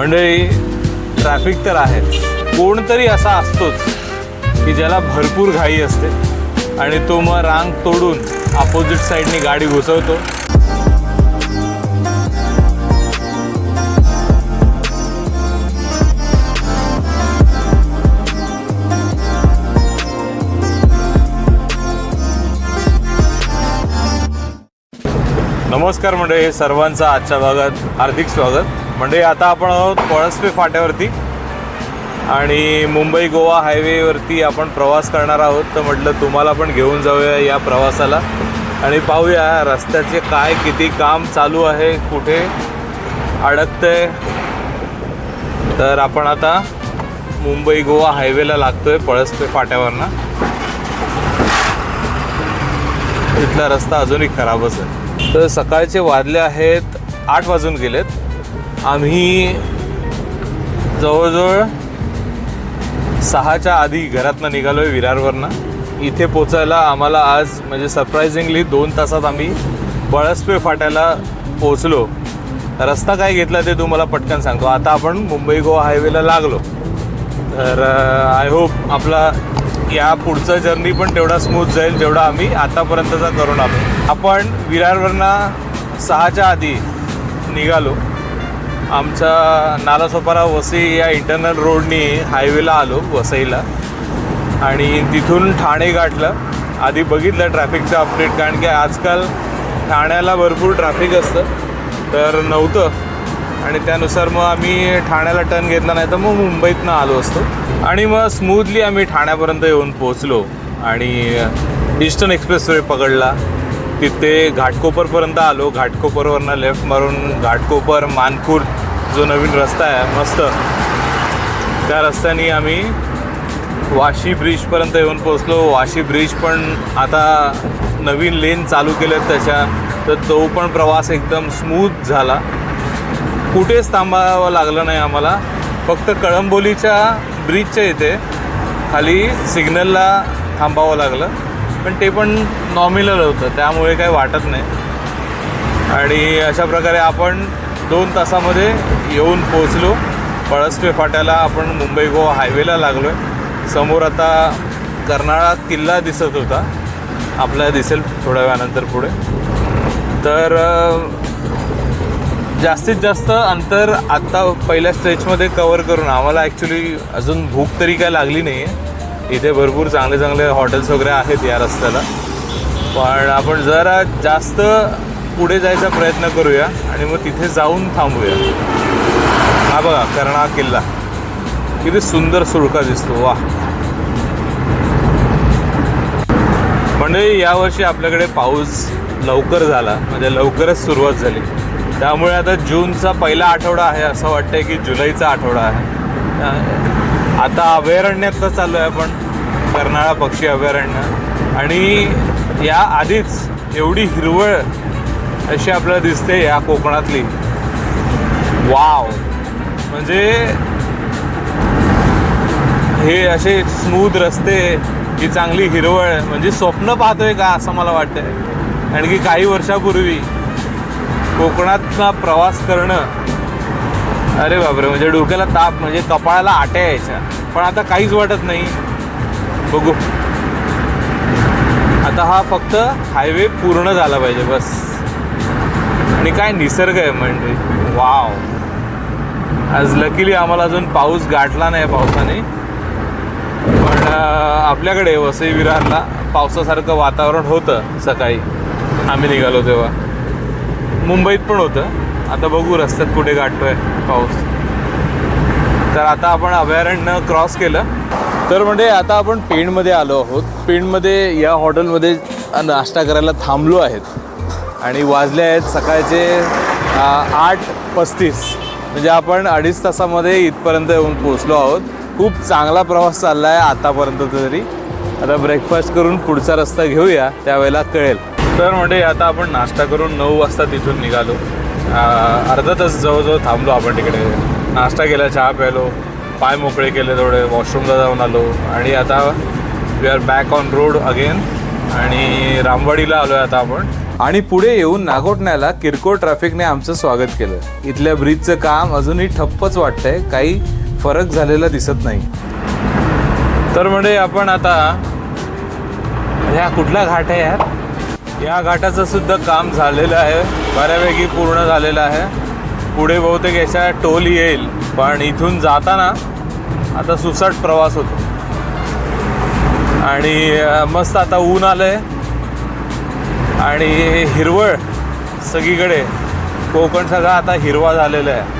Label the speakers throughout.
Speaker 1: मंडळी ट्रॅफिक तर आहे कोणतरी असा असतोच की ज्याला भरपूर घाई असते आणि तो मग रांग तोडून अपोजिट साईडनी गाडी घुसवतो. नमस्कार मंडळी सर्वांचं आजच्या भागात हार्दिक स्वागत. म्हणजे आता आपण आहोत पळसपे फाट्यावरती. आणि मुंबई गोवा हायवेवरती आपण प्रवास करणार आहोत. तर म्हटलं तुम्हाला पण घेऊन जाऊया या प्रवासाला. आणि पाहूया रस्त्याचे काय किती काम चालू आहे कुठे अडकतंय. तर आपण आता मुंबई गोवा हायवेला लागतोय पळसपे फाट्यावरनं. इथला रस्ता अजूनही खराबच आहे. तर सकाळचे वाजले आहेत आठ वाजून गेलेत. आम्ही जवळजवळ सहाच्या आधी घरातनं निघालो आहे विरारवरनं. इथे पोचायला आम्हाला आज म्हणजे सरप्रायझिंगली दोन तासात आम्ही बळसपे फाट्याला पोचलो. रस्ता काय घेतला ते तुम्हाला पटकन सांगतो. आता आपण मुंबई गोवा हायवेला लागलो. तर आय होप आपला या पुढचा जर्नी पण तेवढा स्मूथ जाईल जेवढा आम्ही आतापर्यंतचा करून आलो. आपण विरारवरनं सहाच्या आधी निघालो. आमचा नालासोपारा वसई या इंटरनल रोडनी हायवेला आलो वसईला. आणि तिथून ठाणे गाठलं. आधी बघितलं ट्रॅफिकचं अपडेट कारण की आजकाल ठाण्याला भरपूर ट्रॅफिक असतं. तर नव्हतं. आणि त्यानुसार मग आम्ही ठाण्याला टर्न घेतला नाही तर मग मुंबईतनं आलो असतो. आणि मग स्मूथली आम्ही ठाण्यापर्यंत येऊन पोहोचलो. आणि ईस्टर्न एक्सप्रेसवे पकडला. तिथे घाटकोपरपर्यंत आलो. घाटकोपरवरनं लेफ्ट मारून घाटकोपर मानखूर जो नवीन रस्ता आहे मस्त. त्या रस्त्याने आम्ही वाशी ब्रिजपर्यंत येऊन पोचलो वाशी ब्रिज पण आता नवीन लेन चालू केलेत त्याच्या. तर तो पण प्रवास एकदम स्मूथ झाला. कुठेच थांबावं लागलं नाही आम्हाला. फक्त कळंबोलीच्या ब्रिजच्या इथे खाली सिग्नलला थांबावं लागलं. पण ते पण नॉमिनल होतं त्यामुळे काही वाटत नाही. आणि अशा प्रकारे आपण दोन तासामध्ये येऊन पोचलो पळसपे फाट्याला आपण मुंबई गोवा हायवेला लागलो आहे समोर आता कर्नाळा किल्ला दिसत होता. आपल्याला दिसेल थोड्या वेळानंतर पुढे. तर जास्तीत जास्त अंतर आत्ता पहिल्या स्ट्रेचमध्ये कवर करून आम्हाला ॲक्च्युली अजून भूक तरी काय लागली नाही आहे इथे भरपूर चांगले चांगले हॉटेल्स वगैरे आहेत या रस्त्याला. पण आपण जरा जास्त पुढे जायचा प्रयत्न करूया आणि मग तिथे जाऊन थांबूया. हा बघा कर्णा किल्ला. किती सुंदर सुळका दिसतो वा म्हणजे यावर्षी आपल्याकडे पाऊस लवकर झाला म्हणजे लवकरच सुरुवात झाली. त्यामुळे आता जूनचा पहिला आठवडा आहे असं वाटतंय की जुलैचा आठवडा आहे. आता अभयारण्यात चालू आहे आपण कर्नाळा पक्षी अभयारण्य. आणि या आधीच एवढी हिरवळ अशी आपल्याला दिसते या कोकणातली. वाव. म्हणजे हे असे स्मूथ रस्ते ही चांगली हिरवळ म्हणजे स्वप्न पाहतोय का असं मला वाटतंय. कारण की काही वर्षापूर्वी कोकणातनं प्रवास करणं अरे बापरे म्हणजे डोक्याला ताप म्हणजे कपाळाला आट्या यायच्या. पण आता काहीच वाटत नाही. बघू. आता हा फक्त हायवे पूर्ण झाला पाहिजे बस. आणि काय निसर्ग आहे म्हणजे. वाव आज लकीली आम्हाला अजून पाऊस गाठला नाही पावसाने. पण आपल्याकडे वसई विरारला पावसासारखं वातावरण होतं सकाळी. आम्ही निघालो तेव्हा. मुंबईत पण होतं. आता बघू रस्त्यात कुठे गाठतोय पाऊस. तर आता आपण अभयारण्य क्रॉस केलं. तर म्हणजे आता आपण पेणमध्ये आलो आहोत. पेणमध्ये या हॉटेलमध्ये नाश्ता करायला थांबलो आहेत. आणि वाजले आहेत सकाळचे आठ पस्तीस. म्हणजे आपण अडीच तासामध्ये इथपर्यंत येऊन पोचलो आहोत. खूप चांगला प्रवास चालला आहे आतापर्यंत तरी. आता ब्रेकफास्ट करून पुढचा रस्ता घेऊया त्यावेळेला कळेल. तर म्हणजे आता आपण नाश्ता करून नऊ वाजता तिथून निघालो. अर्धा तास जवळजवळ थांबलो आपण तिकडे. नाश्ता केला चहा प्यालो पाय मोकळे केले थोडे वॉशरूमला जाऊन आलो. आणि आता we are back on road again आणि रामवाडीला आलो आहे आता आपण. आणि पुढे येऊन नागोठण्याला किरकोळ ट्रॅफिकने आमचं स्वागत केलं. इथल्या ब्रिजचं काम अजूनही ठप्पच वाटतंय. काही फरक झालेला दिसत नाही. तर म्हणजे आपण आता ह्या कुठला घाट आहे यार? या घाटाचं सुद्धा काम झालेलं आहे. बऱ्यापैकी पूर्ण झालेलं आहे. पुढे बहुतेक याच्या टोल येईल. पण इथून जाताना आता सुसाट प्रवास होतो. आणि मस्त आता ऊन आलं आहे आणि हिरवळ सगळीकडे. कोकण सगळा आता हिरवा झालेला आहे.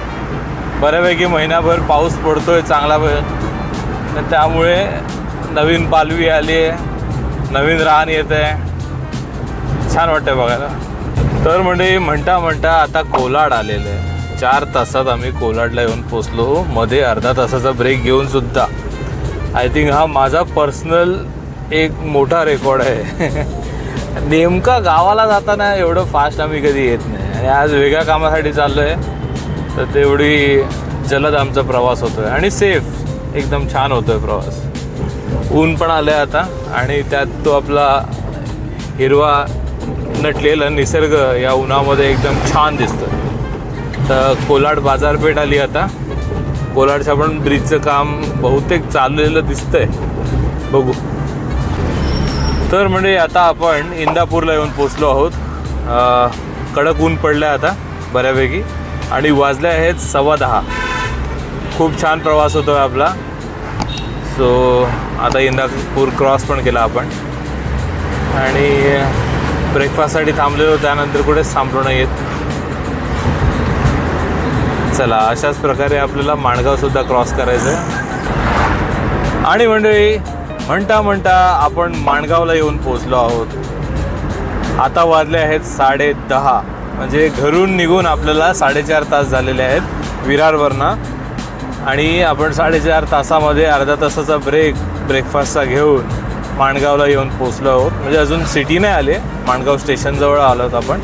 Speaker 1: बऱ्यापैकी महिनाभर पाऊस पडतो आहे चांगला त्यामुळे नवीन पालवी आली आहे. नवीन रान येत आहे छान वाटतंय बघायला. तर म्हणजे म्हणता म्हणता आता कोलाड आलेलं आहे. चार तासात आम्ही कोलाडला येऊन पोचलो. मध्ये अर्धा तासाचा ब्रेक घेऊन सुद्धा. आय थिंक हा माझा पर्सनल एक मोठा रेकॉर्ड आहे. नेमका गावाला जाताना एवढं फास्ट आम्ही कधी येत नाही. आणि आज वेगळ्या कामासाठी चाललो आहे तर तेवढी जलद आमचा प्रवास होतोय. आणि सेफ एकदम छान होतोय प्रवास. ऊन पण आलं आहे आता. आणि त्यात तो आपला हिरवा नटलेलं निसर्ग या उन्हामध्ये एकदम छान दिसतं. तर कोलाड बाजारपेठ आली आता. कोलाडच्या पण ब्रिजचं काम बहुतेक चाललेलं दिसतंय. बघू. तर म्हणजे आता आपण इंदापूरला येऊन पोचलो आहोत. कडक ऊन पडलं आहे आता बऱ्यापैकी. आणि वाजले आहेत सव्वा दहा. खूप छान प्रवास होतो आहे आपला. सो आता इंदापूर क्रॉस पण केला आपण. आणि ब्रेकफास्टसाठी थांबलेलो त्यानंतर कुठेच थांबलो नाही येत चला अशाच प्रकारे आपल्याला माणगावसुद्धा क्रॉस करायचं आहे आणि मंडळी म्हणता म्हणता आपण माणगावला येऊन पोचलो आहोत. आता वाजले आहेत साडे दहा. म्हणजे घरून निघून आपल्याला साडेचार तास झालेले आहेत विरारवरनं. आणि आपण साडेचार तासामध्ये अर्धा तासाचा ब्रेक ब्रेकफास्टचा घेऊन माणगावला येऊन पोचलो आहोत. म्हणजे अजून सिटी नाही आले. माणगाव स्टेशनजवळ आलो आहोत आपण.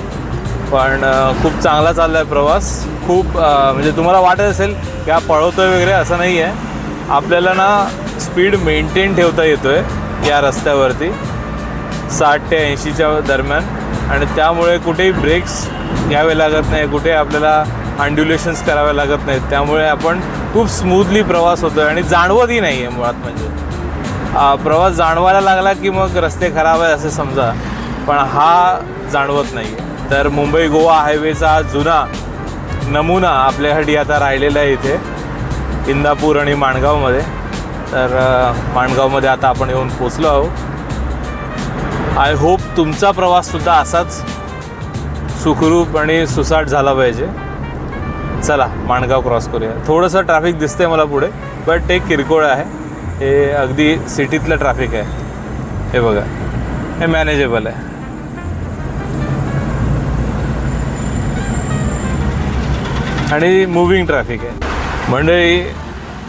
Speaker 1: पण खूप चांगला चालला आहे प्रवास. खूप म्हणजे तुम्हाला वाटत असेल की हा पळवतोय वगैरे असं नाही आहे आपल्याला ना स्पीड मेंटेन ठेवता येतो आहे या रस्त्यावरती. साठ ते ऐंशीच्या दरम्यान. आणि त्यामुळे कुठेही ब्रेक्स घ्यावे लागत नाही. कुठे आपल्याला अँड्युलेशन्स करावे लागत नाहीत. त्यामुळे आपण खूप स्मूथली प्रवास होतो आहे आणि जाणवतही नाही आहे मुळात म्हणजे. प्रवास जाणवायला लागला की मग रस्ते खराब आहे असं समजा. पण हा जाणवत नाही. आहे तर मुंबई गोवा हायवेचा जुना नमुना आपल्यासाठी आता राहिलेला आहे इथे. इंदापूर आणि माणगावमध्ये. तर माणगावमध्ये आता आपण येऊन पोचलो आहोत. आय होप तुमचा प्रवाससुद्धा असाच सुखरूप आणि सुसाट झाला पाहिजे. चला माणगाव क्रॉस करूया. थोडंसं ट्रॅफिक दिसतंय मला पुढे बट ते किरकोळ आहे. हे अगदी सिटीतलं ट्रॅफिक आहे. हे बघा हे मॅनेजेबल आहे. आणि मुव्हिंग ट्रॅफिक आहे. मंडळी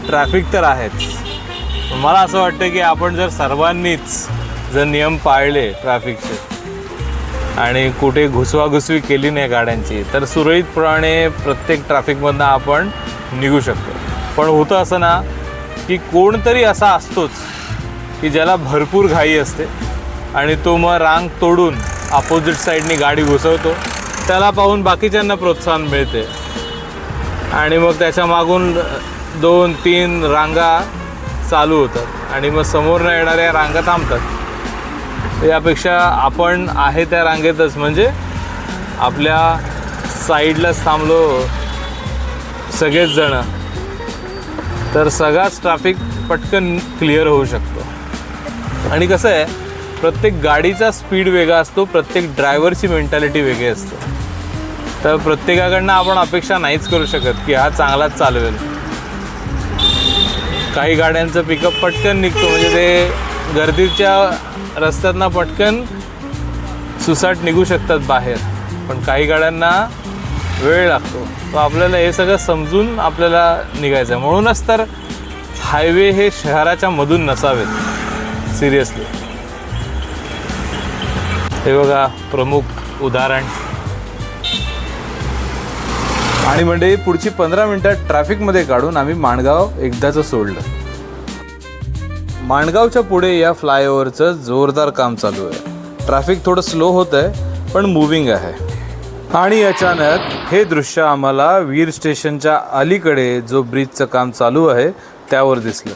Speaker 1: ट्रॅफिक तर आहेच. मला असं वाटतं की आपण जर सर्वांनीच जर नियम पाळले ट्रॅफिकचे आणि कुठे घुसवाघुसवी केली नाही गाड्यांची तर सुरळीतपणे प्रत्येक ट्रॅफिकमधनं आपण निघू शकतो. पण होतं असं ना की कोणतरी असा असतोच की ज्याला भरपूर घाई असते आणि तो मग रांग तोडून अपोजिट साईडनी गाडी घुसवतो. त्याला पाहून बाकीच्यांना प्रोत्साहन मिळते. आणि मग त्याच्या मागून दोन तीन रांगा चालू होतात. आणि मग समोरनं येणाऱ्या रांगा थांबतात. यापेक्षा आपण आहे त्या रांगेतच. म्हणजे आपल्या साईडलाच थांबलो सगळेच जणं. तर सगळाच ट्रॅफिक पटकन क्लिअर होऊ शकतो. आणि कसं आहे प्रत्येक गाडीचा स्पीड वेगळा असतो प्रत्येक ड्रायव्हरची मेंटॅलिटी वेगळी असते. तर प्रत्येकाकडनं आपण अपेक्षा नाहीच करू शकत की हा चांगलाच चालवेल. काही गाड्यांचं पिकअप पटकन निघतो म्हणजे ते गर्दीच्या रस्त्यातनं पटकन सुसाट निघू शकतात बाहेर. पण काही गाड्यांना वेळ लागतो. तो आपल्याला हे सगळं समजून आपल्याला निघायचं आहे म्हणूनच तर हायवे हे शहराच्या मधून नसावेत. सिरियसली हे बघा प्रमुख उदाहरण. आणि म्हणजे पुढची पंधरा मिनिटं ट्रॅफिकमध्ये काढून आम्ही माणगाव एकदाचं सोडलं. माणगावच्या पुढे या फ्लायओव्हरचं जोरदार काम चालू आहे. ट्रॅफिक थोडं स्लो होत आहे पण मुव्हिंग आहे. आणि अचानक हे दृश्य आम्हाला वीर स्टेशनच्या अलीकडे जो ब्रिजचं काम चालू आहे त्यावर दिसलं.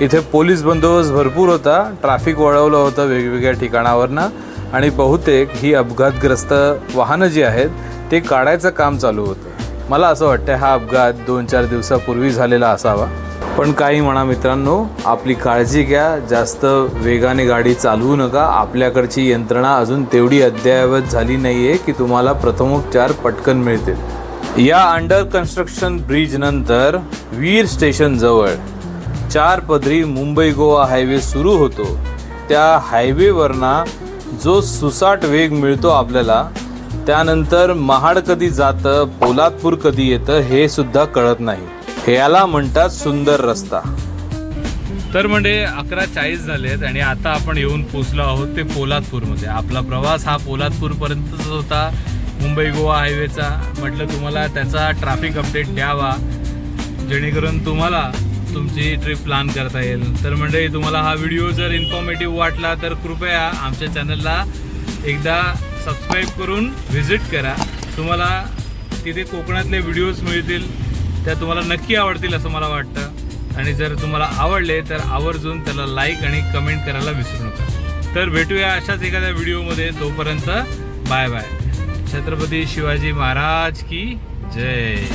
Speaker 1: इथे पोलीस बंदोबस्त भरपूर होता ट्रॅफिक वळवलं होतं वेगवेगळ्या ठिकाणावरनं आणि बहुतेक ही अपघातग्रस्त वाहनं जी आहेत ते काढायचं काम चालू होतं. मला असं वाटतं हा अपघात दोन चार दिवसापूर्वी झालेला असावा. पण काही म्हणा मित्रांनो आपली काळजी घ्या जास्त वेगाने गाडी चालवू नका. आपल्याकडची यंत्रणा अजून तेवढी अद्ययावत झाली नाही आहे की तुम्हाला प्रथमोपचार पटकन मिळतील. या अंडर कन्स्ट्रक्शन ब्रिज नंतर वीर स्टेशन जवळ चार पदरी मुंबई गोवा हायवे सुरू होतो. त्या हायवेवरना जो सुसाट वेग मिळतो आपल्याला त्यानंतर महाड कधी जातं पोलादपूर कधी येतं हे सुद्धा कळत नाही. हे याला म्हणतात सुंदर रस्ता. तर म्हणजे अकरा चाळीस झालेत आणि आता आपण येऊन पोचलो आहोत ते पोलादपूरमध्ये. आपला प्रवास हा पोलादपूरपर्यंतच होता. मुंबई गोवा हायवेचा. म्हटलं तुम्हाला त्याचा ट्रॅफिक अपडेट द्यावा. जेणेकरून तुम्हाला तुमची ट्रिप प्लॅन करता येईल. तर म्हणजे तुम्हाला हा व्हिडिओ जर इन्फॉर्मेटिव्ह वाटला तर कृपया आमच्या चॅनलला एकदा सबस्क्राईब करून व्हिजिट करा. तुम्हाला तिथे कोकणातले व्हिडिओज मिळतील त्या तुम्हाला नक्की आवडतील असं मला वाटतं. आणि जर तुम्हाला आवडले तर आवर्जून त्याला लाईक आणि कमेंट करायला विसरू नका. तर भेटूया अशाच एखाद्या व्हिडिओमध्ये तोपर्यंत बाय बाय छत्रपती शिवाजी महाराज की जय.